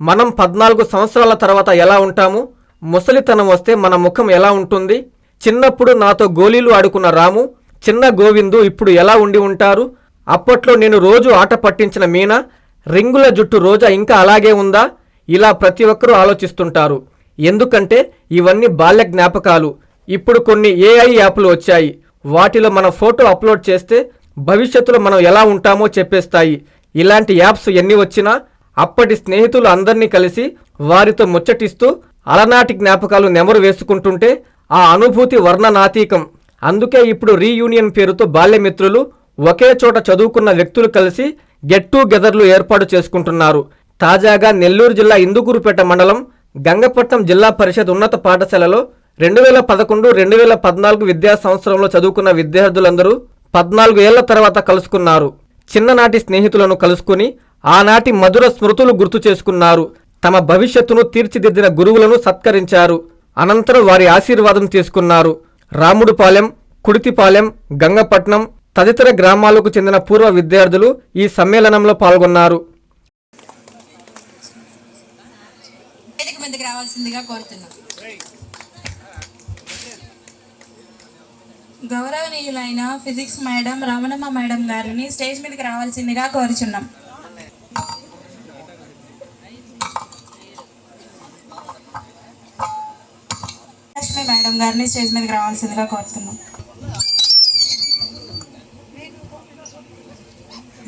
మనం పద్నాలుగు సంవత్సరాల తర్వాత ఎలా ఉంటాము? ముసలితనం వస్తే మన ముఖం ఎలా ఉంటుంది? చిన్నప్పుడు నాతో గోళీలు ఆడుకున్న రాము చిన్న గోవిందు ఇప్పుడు ఎలా ఉండి ఉంటారు? అప్పట్లో నేను రోజు ఆట పట్టించిన మీనా రింగుల జుట్టు రోజా ఇంకా అలాగే ఉందా? ఇలా ప్రతి ఒక్కరూ ఆలోచిస్తుంటారు. ఎందుకంటే ఇవన్నీ బాల్య జ్ఞాపకాలు. ఇప్పుడు కొన్ని ఏఐ యాప్లు వచ్చాయి. వాటిలో మన ఫోటో అప్లోడ్ చేస్తే భవిష్యత్తులో మనం ఎలా ఉంటామో చెప్పేస్తాయి. ఇలాంటి యాప్స్ ఎన్ని వచ్చినా అప్పటి స్నేహితులు అందరినీ కలిసి వారితో ముచ్చటిస్తూ అలనాటి జ్ఞాపకాలు నెమరు వేసుకుంటుంటే ఆ అనుభూతి వర్ణనాతీకం. అందుకే ఇప్పుడు రీయూనియన్ పేరుతో బాల్యమిత్రులు ఒకే చోట చదువుకున్న వ్యక్తులు కలిసి గెట్ టుగెదర్లు ఏర్పాటు చేసుకుంటున్నారు. తాజాగా నెల్లూరు జిల్లా ఇందుకూరుపేట మండలం గంగపట్నం జిల్లా పరిషత్ ఉన్నత పాఠశాలలో రెండు వేల పదకొండు రెండు వేల పద్నాలుగు విద్యా సంవత్సరంలో చదువుకున్న విద్యార్థులందరూ పద్నాలుగు ఏళ్ళ తర్వాత కలుసుకున్నారు. చిన్ననాటి స్నేహితులను కలుసుకుని ఆనాటి మధుర స్మృతులు గుర్తు చేసుకున్నారు. తమ భవిష్యత్తును తీర్చిదిద్దిన గురువులను సత్కరించారు. అనంతరం వారి ఆశీర్వాదం తీసుకున్నారు. రాముడుపాలెం కుడితిపాలెం గంగపట్నం తదితర గ్రామాలకు చెందిన పూర్వ విద్యార్థులు ఈ సమ్మేళనంలో పాల్గొన్నారు. గౌరవనీయులైన ఫిజిక్స్ మేడం రమణమ్మ మేడం గారిని స్టేజ్ మీదకి రావాల్సిందిగా కోరుచున్నాం. మేడం గారిని స్టేజ్ మీదకి రావాల్సిందిగా కోరుతున్నాం.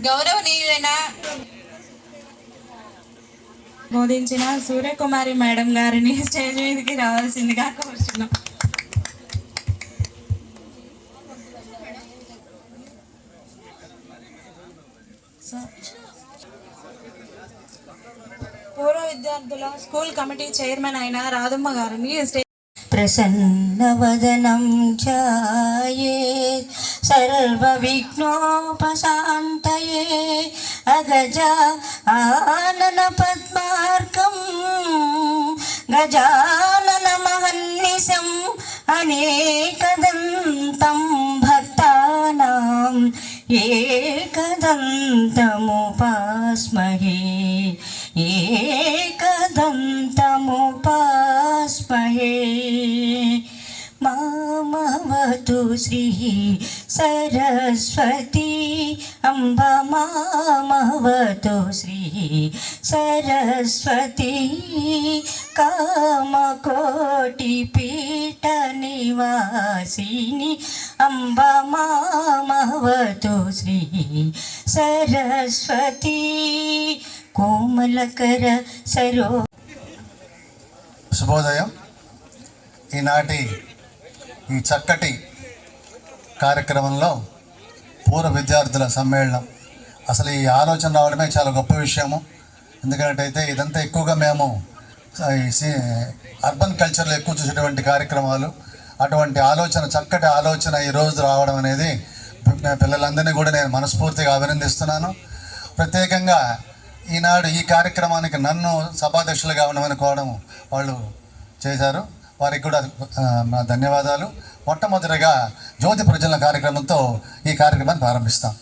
గౌరవనీయులైన బోధించిన సూర్యకుమారి మేడం గారిని స్టేజ్ మీదకి రావాల్సిందిగా కోరుచున్నాం. పూర్వ విద్యార్థుల స్కూల్ కమిటీ చైర్మన్ అయిన రాధమ్మ గారిని प्रसन्नवदनं ध्याये सर्वविघ्नोपशान्तये अगजा आननपद्मार्कं गजाननमहन्निशम् अनेकदन्तं भक्तानाम् एकदन्तमुपास्महे एकदन्तमुपास्महे मामवतु श्रीः सरस्वती अम्ब मामवतु श्रीः सरस्वती कामकोटिपीठनिवासिनि अम्ब मामवतु श्रीः सरस्वती कोमलकर सरो శుభోదయం. ఈనాటి ఈ చక్కటి కార్యక్రమంలో పూర్వ విద్యార్థుల సమ్మేళనం. అసలు ఈ ఆలోచన రావడమే చాలా గొప్ప విషయము. ఎందుకంటే అయితే ఇదంతా ఎక్కువగా మేము ఈ సి- అర్బన్ కల్చర్లో ఎక్కువ చూసేటువంటి కార్యక్రమాలు అటువంటి ఆలోచన చక్కటి ఆలోచన ఈ రోజు రావడం అనేది పిల్లలందరినీ కూడా నేను మనస్ఫూర్తిగా అభినందిస్తున్నాను. ప్రత్యేకంగా ఈనాడు ఈ కార్యక్రమానికి నన్ను సభాధ్యక్షులుగా ఉండమనుకోవడం వాళ్ళు చేశారు. వారికి కూడా ధన్యవాదాలు. మొట్టమొదటిగా జ్యోతి ప్రజల కార్యక్రమంతో ఈ కార్యక్రమాన్ని ప్రారంభిస్తాం.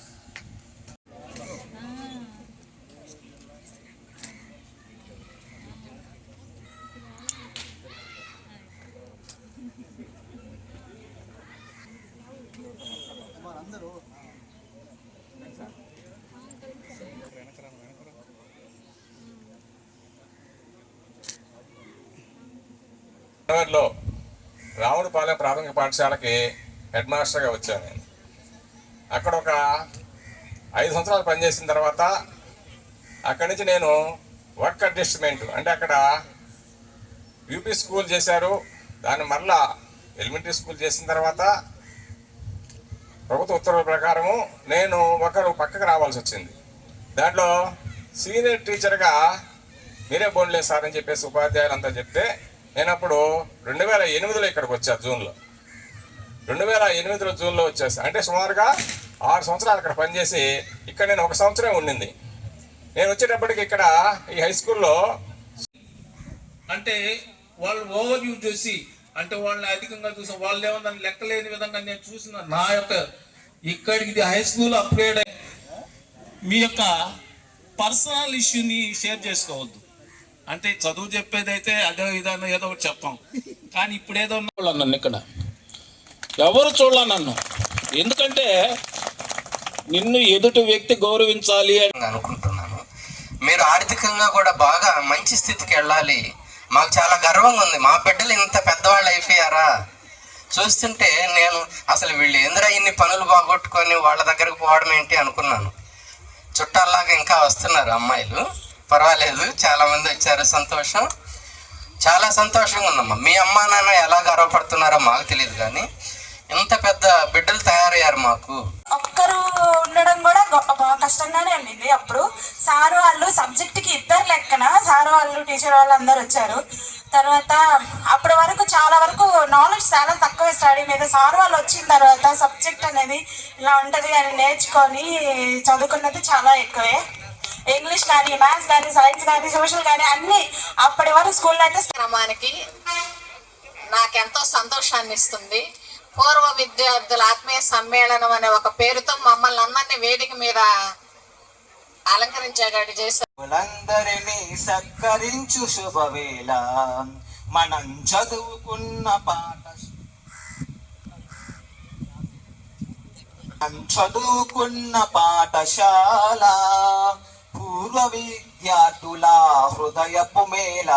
జనవరిలో రావులపాలెం ప్రాథమిక పాఠశాలకి హెడ్ మాస్టర్గా వచ్చాను. నేను అక్కడ ఒక ఐదు సంవత్సరాలు పనిచేసిన తర్వాత అక్కడి నుంచి నేను వర్క్ అడ్జస్ట్మెంట్ అంటే అక్కడ యూపీ స్కూల్ చేశారు. దాన్ని మరలా ఎలిమెంటరీ స్కూల్ చేసిన తర్వాత ప్రభుత్వ ఉత్తర్వుల ప్రకారము నేను ఒకరు పక్కకు రావాల్సి వచ్చింది. దాంట్లో సీనియర్ టీచర్గా మీరే బోన్లేదు సార్ అని చెప్పేసి ఉపాధ్యాయులంతా చెప్తే నేను అప్పుడు రెండు వేల ఎనిమిదిలో ఇక్కడికి వచ్చా జూన్లో. రెండు వేల ఎనిమిదిలో జూన్లో వచ్చేసి. అంటే సుమారుగా ఆరు సంవత్సరాలు అక్కడ పనిచేసి ఇక్కడ నేను ఒక సంవత్సరం ఉండింది. నేను వచ్చేటప్పటికి ఇక్కడ ఈ హై స్కూల్లో అంటే వాళ్ళు ఓవర్ వ్యూ చూసి అంటే వాళ్ళని అధికంగా చూసి వాళ్ళు ఏమన్నా దాన్ని లెక్కలేని విధంగా నేను చూసిన నా యొక్క ఇక్కడికి ఇది హై స్కూల్ అప్గ్రేడ్ మీ యొక్క పర్సనల్ ఇష్యూని షేర్ చేసుకోవద్దు. అంటే చదువు చెప్పేది అయితే అదో ఇదో ఏదో ఒకటి చెప్తాం కానీ ఇప్పుడు ఏదో ఉన్న నన్ను ఇక్కడ? ఎవరు చూడాల నన్ను? ఎందుకంటే నిన్ను ఎదుటి వ్యక్తి గౌరవించాలి అని అనుకుంటున్నాను. మీరు ఆర్థికంగా కూడా బాగా మంచి స్థితికి వెళ్ళాలి. మాకు చాలా గర్వంగా ఉంది. మా బిడ్డలు ఇంత పెద్దవాళ్ళు అయిపోయారా? చూస్తుంటే నేను అసలు వీళ్ళు ఏందిరా ఇన్ని పనులు బాగొట్టుకొని వాళ్ళ దగ్గరకు పోవడం ఏంటి అనుకున్నాను. చుట్టాల్లాగా ఇంకా వస్తున్నారు అమ్మాయిలు. పర్వాలేదు చాలా మంది వచ్చారు సంతోషం. చాలా సంతోషంగా ఉందమ్మా. మీ అమ్మా నాన్న ఎలా గర్వపడుతున్నారో మాకు తెలియదు కానీ ఇంత పెద్ద బిడ్డలు తయారయ్యారు మాకు. ఒక్కరు ఉండడం కూడా గొప్ప బాగా కష్టంగానే ఉండింది అప్పుడు. సార్ వాళ్ళు సబ్జెక్ట్కి ఇద్దరు లెక్కన సార్ వాళ్ళు టీచర్ వాళ్ళు అందరు వచ్చారు. తర్వాత అప్పటి వరకు చాలా వరకు నాలెడ్జ్ చాలా తక్కువ స్టడీ మీద. సార్ వాళ్ళు వచ్చిన తర్వాత సబ్జెక్ట్ అనేది ఇలా ఉంటుంది అని నేర్చుకొని చదువుకున్నది చాలా ఎక్కువే. ఇంగ్లీష్ కానీ మ్యాథ్స్ కానీ సైన్స్ కానీ సోషల్ కానీ అన్నీ అప్పటి వరకు స్కూల్లో అయితే కార్యక్రమానికి నాకెంతో సంతోషాన్ని ఇస్తుంది పూర్వ విద్యార్థుల ఆత్మీయ సమ్మేళనం అనే ఒక పేరుతో మమ్మల్ని అందరినీ వేదిక మీద అలంకరించేటట్టు చేశారు. అందరినీ సత్కరించు శుభవేళ. మనం చదువుకున్న పాఠ మనం చదువుకున్న పాఠశాల విద్యార్థుల హృదయపు మేళ.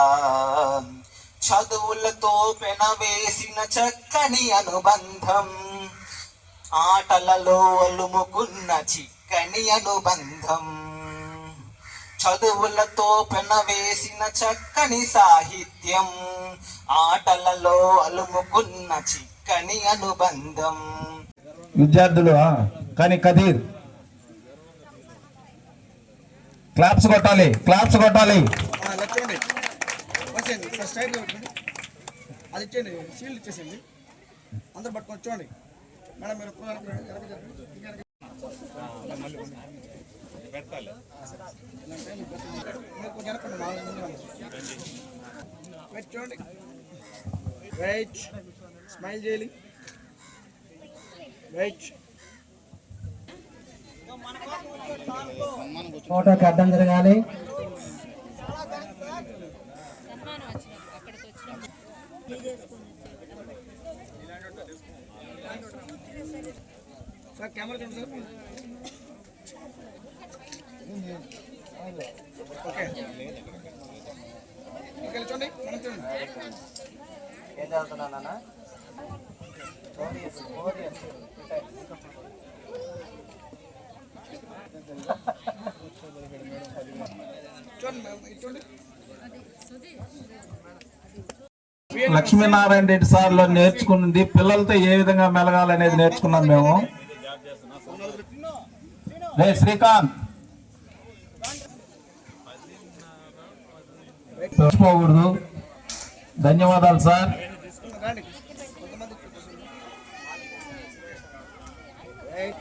చదువులతో పెనవేసిన చక్కని అనుబంధం. ఆటలలో అలుముకున్న చిక్కని అనుబంధం. చదువులతో పెనవేసిన చక్కని సాహిత్యం. ఆటలలో అలుముకున్న చిక్కని అనుబంధం. విద్యార్థులు కానీ కదీర్ క్లాప్స్ కొట్టాలి క్లాప్స్ కొట్టాలి. అది ఇచ్చేయండి సీల్ ఇచ్చేసేయండి. అందరు పట్టుకొని చూడండి. మేడం మీరు వెనక్కి జరగండి. వెనక్కి మీరు కొంచెం వెనక్కి రండి, మా ముందు రండి. వెయిట్ చూడండి. వెయిట్ స్మైల్ చేయాలి. వెయిట్ ఫోటోకి అడ్డం జరగాలి. సార్ కెమెరా చూడండి సార్ ఓకే ఓకే చూడండి మనం చూడండి ఏం చదువుతున్నానా చూడండి మేడం, ఇది చూడండి లక్ష్మీనారాయణ రెడ్డి సార్లో నేర్చుకున్నది పిల్లలతో ఏ విధంగా మెలగాలనేది నేర్చుకున్నాం మేము. రే శ్రీకాంత్. మర్చిపోకూడదు. ధన్యవాదాలు సార్. Right?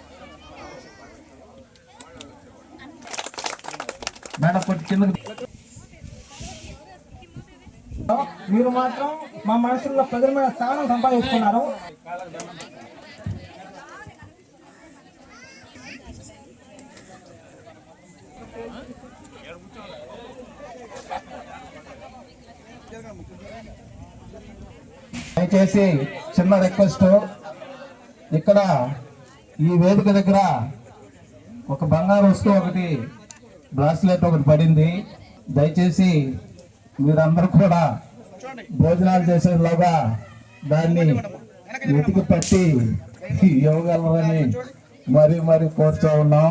మేడం కొట్టి కిందకి మీరు మాత్రం మా మనసుల్లో ప్రజల మీద స్థానం సంపాదించుకున్నారు. దయచేసి చిన్న రిక్వెస్ట్. ఇక్కడ ఈ వేదిక దగ్గర ఒక బంగారు వస్తువు ఒకటి బ్రాస్లెట్ ఒకటి పడింది. దయచేసి మీరందరూ కూడా భోజనాలు చేసేలాగా దాన్ని వెతికి పట్టి ఇవ్వగలరని మరీ మరీ కోరుతూ ఉన్నాం.